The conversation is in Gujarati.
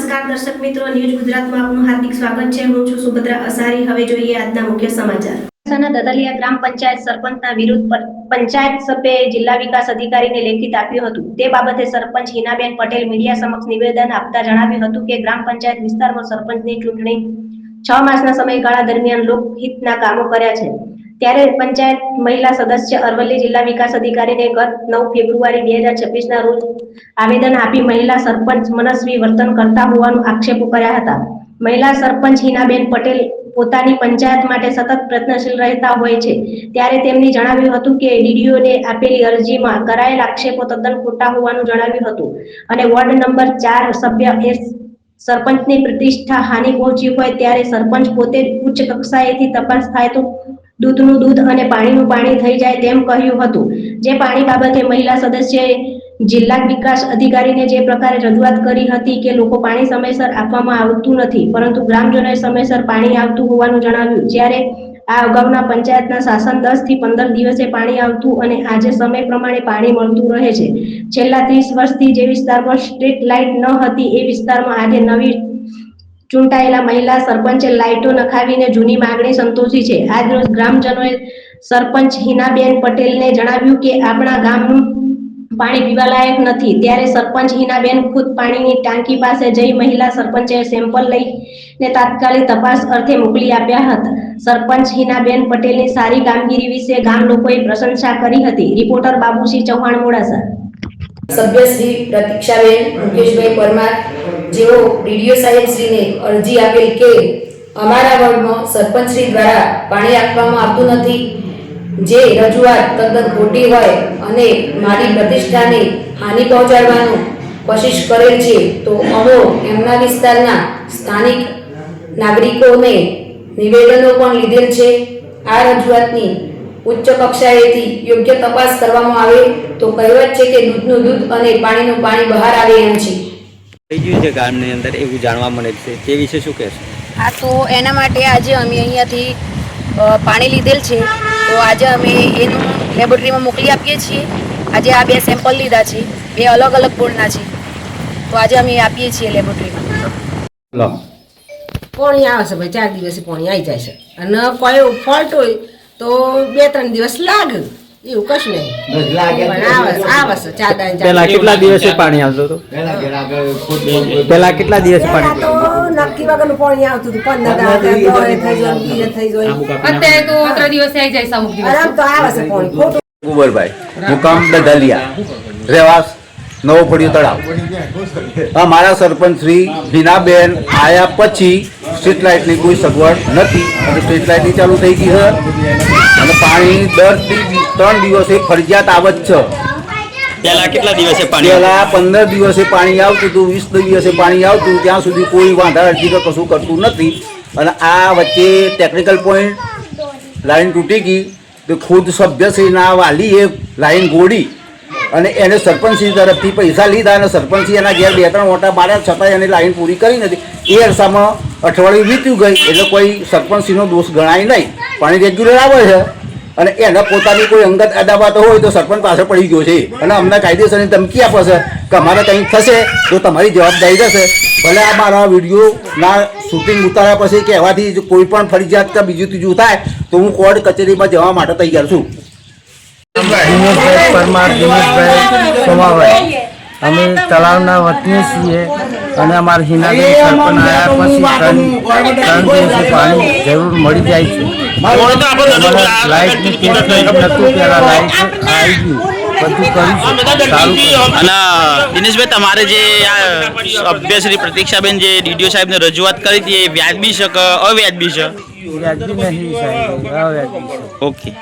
નમસ્કાર, દર્શક મિત્રો, ન્યૂઝ ગુજરાતમાં આપનું હાર્દિક સ્વાગત છે. હું છું સુભદ્રા અસારી. હવે જોઈએ આજના મુખ્ય સમાચાર. દદલિયા ગ્રામ પંચાયત સરપંચના વિરુદ્ધ પંચાયત સભ્યએ જિલ્લા વિકાસ અધિકારીને લેખિત આપ્યું હતું. તે બાબતે સરપંચ હિનાબેન પટેલ મીડિયા સમક્ષ નિવેદન આપતા જણાવ્યું હતું કે ગ્રામ પંચાયત વિસ્તારમાં સરપંચની ચૂંટણી છ માસના સમયગાળા દરમિયાન લોકહિતના કામો કર્યા છે. ત્યારે પંચાયત મહિલા સદસ્ય અરવલ્લી જિલ્લા વિકાસ અધિકારીને ગત નવ ફેબ્રુઆરી બે હજાર છવ્વીસના રોજ આવેદન આપી મહિલા સરપંચ મનસ્વી વર્તન કરતા હોવાનું આક્ષેપો કર્યા હતા. મહિલા સરપંચ હિનાબેન પટેલ પોતાની પંચાયત માટે સતત પ્રયત્નશીલ રહેતા હોય છે. ત્યારે તેમની જણાવ્યું હતું કે ડીડીઓને આપેલી અરજીમાં કરાયેલ આક્ષેપો તદ્દન ખોટા હોવાનું જણાવ્યું હતું અને વોર્ડ નંબર ચાર સભ્ય એ સરપંચની પ્રતિષ્ઠા હાનિ પહોંચી હોય ત્યારે સરપંચ પોતે ઉચ્ચ કક્ષાએથી તપાસ થાય તો દૂધનું દૂધ અને પાણીનું પાણી થઈ જાય તેમ કહ્યું હતું. જે પાણી બાબતે મહિલા સદસ્યએ જિલ્લા વિકાસ અધિકારીને જે પ્રકારે રજૂઆત કરી હતી કે લોકો પાણી સમયસર આપવામાં આવતું નથી, પરંતુ ગ્રામજનોએ સમયસર પાણી આવતું હોવાનું જણાવ્યું. જ્યારે આ અગાઉના પંચાયતના શાસન દસથી પંદર દિવસે પાણી આવતું અને આજે સમય પ્રમાણે પાણી મળતું રહે છે. છેલ્લા ત્રીસ વર્ષથી જે વિસ્તારમાં સ્ટ્રીટ લાઇટ ન હતી, એ વિસ્તારમાં આજે નવી ચૂંટાયેલા મહિલા સરપંચે લાઇટો નખાવીને જૂની માંગણી સંતોષી છે. આજરોજ ગ્રામજનોએ સરપંચ હિનાબેન પટેલને જણાવ્યું કે આપણા ગામનું પાણી પીવાલાયક નથી. ત્યારે સરપંચ હિનાબેન ખુદ પાણીની ટાંકી પાસે જઈ મહિલા સરપંચે સેમ્પલ લઈને તાત્કાલિક તપાસ અર્થે મોકલી આપ્યા હતા. સરપંચ હિનાબેન પટેલની સારી કામગીરી વિશે ગામ લોકોએ પ્રશંસા કરી હતી. રિપોર્ટર બાબુસિંહ ચૌહાણ મોડાસા. સભ્ય શ્રી પ્રતીક્ષાબેન મુકેશભાઈ પરમાર જેઓ ડીડીઓ સાહેબશ્રીને અરજી આપેલ કે અમારા વોર્ડમાં સરપંચશ્રી દ્વારા પાણી આપવામાં આવતું નથી, જે રજૂઆત તદ્દન ખોટી હોય અને મારી પ્રતિષ્ઠાને હાનિ પહોંચાડવાનું કોશિશ કરેલ છે, તો અમો એમના વિસ્તારના સ્થાનિક નાગરિકોને નિવેદનો પણ લીધેલ છે. આ રજૂઆતની ઉચ્ચ કક્ષાએથી યોગ્ય તપાસ કરવામાં આવે તો કહેવત છે કે દૂધનું દૂધ અને પાણીનું પાણી બહાર આવે એમ છે. થઈ ગયું છે ગામની અંદર એવું જાણવા મળે છે. તે વિશે શું કહેશો? હા તો એના માટે આજે અમે અહીંયાથી પાણી લીધેલ છે. તો આજે અમે એનું લેબોરેટરીમાં મોકલી આપીએ છીએ. આજે આ બે સેમ્પલ લીધા છે. બે અલગ અલગ બોર્ડના છે. તો આજે અમે આપીએ છીએ લેબોરેટરીમાં. લો. પોણી આવે છે ભાઈ ચાર દિવસે પોણી આવી જાય છે. અને કોઈ ફોલ્ટ હોય તો બે ત્રણ દિવસ લાગે. એવું કશું નહીં. પણ આવે છે આવે છે ચાર દાડે ચાર પેલા કેટલા દિવસે પાણી આવતું હતું? પેલા કેટલા દિવસે પાણી નક્કી વગરનું પાણી આવતું હતું. પંદર થઈ જાય બીજે થઈ જાય અત્યારે તો ત્રણ દિવસે આવી જાય અમુક દિવસ. તો આવે છે પાણી. કુંવરભાઈ મુકામ દધાલિયા રહેવાસ નવો ફળિયું તળાવ. અમારા સરપંચ શ્રી હિનાબેન આયા પછી સ્ટ્રીટ લાઇટની કોઈ સગવડ નથી. અને સ્ટ્રીટ લાઇટની ચાલુ થઈ ગઈ છે. અને પાણી દર ત્રણ દિવસે ફરજિયાત આવત છે. પહેલા કેટલા દિવસે પાણી? પહેલા પંદર દિવસે પાણી આવતું હતું વીસ દિવસે પાણી આવતું ત્યાં સુધી કોઈ વાંધા અરજી કે કશું કરતું નથી. અને આ વચ્ચે ટેકનિકલ પોઈન્ટ લાઈન તૂટી ગઈ. તો ખુદ સભ્યશ્રીના વાલીએ લાઈન ગોળી અને એને સરપંચશ્રી તરફથી પૈસા લીધા અને સરપંચશ્રી એના ઘેર બે ત્રણ મોટા માર્યા છતાં એને લાઈન પૂરી કરી નથી. એ અરસામાં અઠવાડિયું વીત્યું ગઈ એટલે કોઈ સરપંચશ્રીનો દોષ ગણાય નહીં. પાણી રેગ્યુલર આવે છે અને એને પોતાની કોઈ અંગત અદાવત હોય તો સરપંચ પાસે પડી ગયો છે. અને અમને કાયદેસરની ધમકી આપે છે કે અમારે કંઈક થશે તો તમારી જવાબદારી રહેશે. ભલે આ મારા વિડીયોના શૂટિંગ ઉતાર્યા પછી કહેવાથી એવાથી કોઈ પણ ફરજિયાત કે બીજું ત્રીજું થાય, તો હું કોર્ટ કચેરીમાં જવા માટે તૈયાર છું. અમે તળાવના વતની છીએ અને અમારા હિનાબેન સરપંચ આવ્યા પછી ત્રણ ત્રણ પાણી જરૂર મળી જાય છે. દિનેશભાઈ તમારે જે આ સભ્યશ્રી પ્રતીક્ષાબેન જે ડીડીઓ સાહેબને રજૂઆત કરી હતી એ વ્યાજબી છે કે અવ્યાજબી છે? વ્યાજબી નહીં સાહેબ અવ્યાજબી છે. ઓકે.